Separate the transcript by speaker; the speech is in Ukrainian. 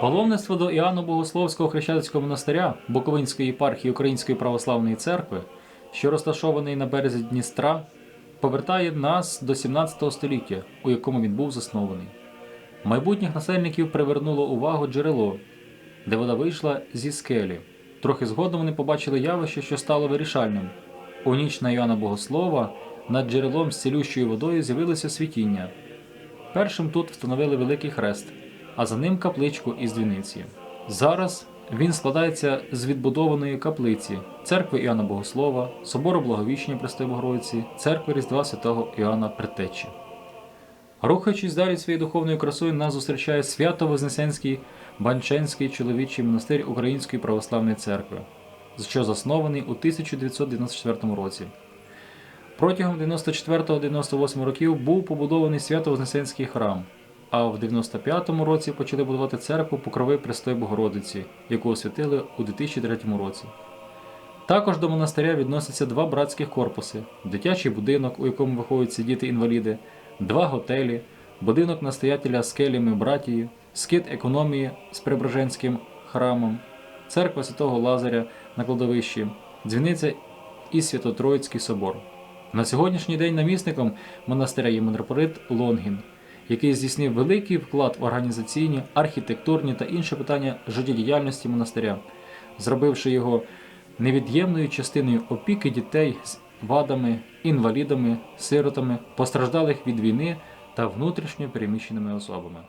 Speaker 1: Паломництво до Іоанно Богословського хрещатицького монастиря Буковинської єпархії Української православної церкви, що розташований на березі Дністра, повертає нас до 17 століття, у якому він був заснований. Майбутніх насельників привернуло увагу джерело, де вода вийшла зі скелі. Трохи згодом вони побачили явище, що стало вирішальним. У ніч на Іоанна Богослова над джерелом з цілющою водою з'явилося світіння. Першим тут встановили великий хрест, а за ним капличку із дзвіниці. Зараз він складається з відбудованої каплиці, церкви Іоанна Богослова, собору Благовіщення Престої Богородиці, церкви Різдва Святого Іоанна Предтечі. Рухаючись далі своєю духовною красою, нас зустрічає Свято-Вознесенський Банченський чоловічий монастир Української православної церкви, що заснований у 1994 році. Протягом 94-98 років був побудований Свято-Вознесенський храм, а в 95-му році почали будувати церкву Покрови Престої Богородиці, яку освятили у 2003 році. Також до монастиря відносяться два братських корпуси, дитячий будинок, у якому виховуються діти-інваліди, два готелі, будинок настоятеля з келями братії, скит економії з Преображенським храмом, церква святого Лазаря на кладовищі, дзвіниця і Свято-Троїцький собор. На сьогоднішній день намісником монастиря є митрополит Лонгін, який здійснив великий вклад в організаційні, архітектурні та інші питання життєдіяльності монастиря, зробивши його невід'ємною частиною опіки дітей з вадами, інвалідами, сиротами, постраждалих від війни та внутрішньо переміщеними особами.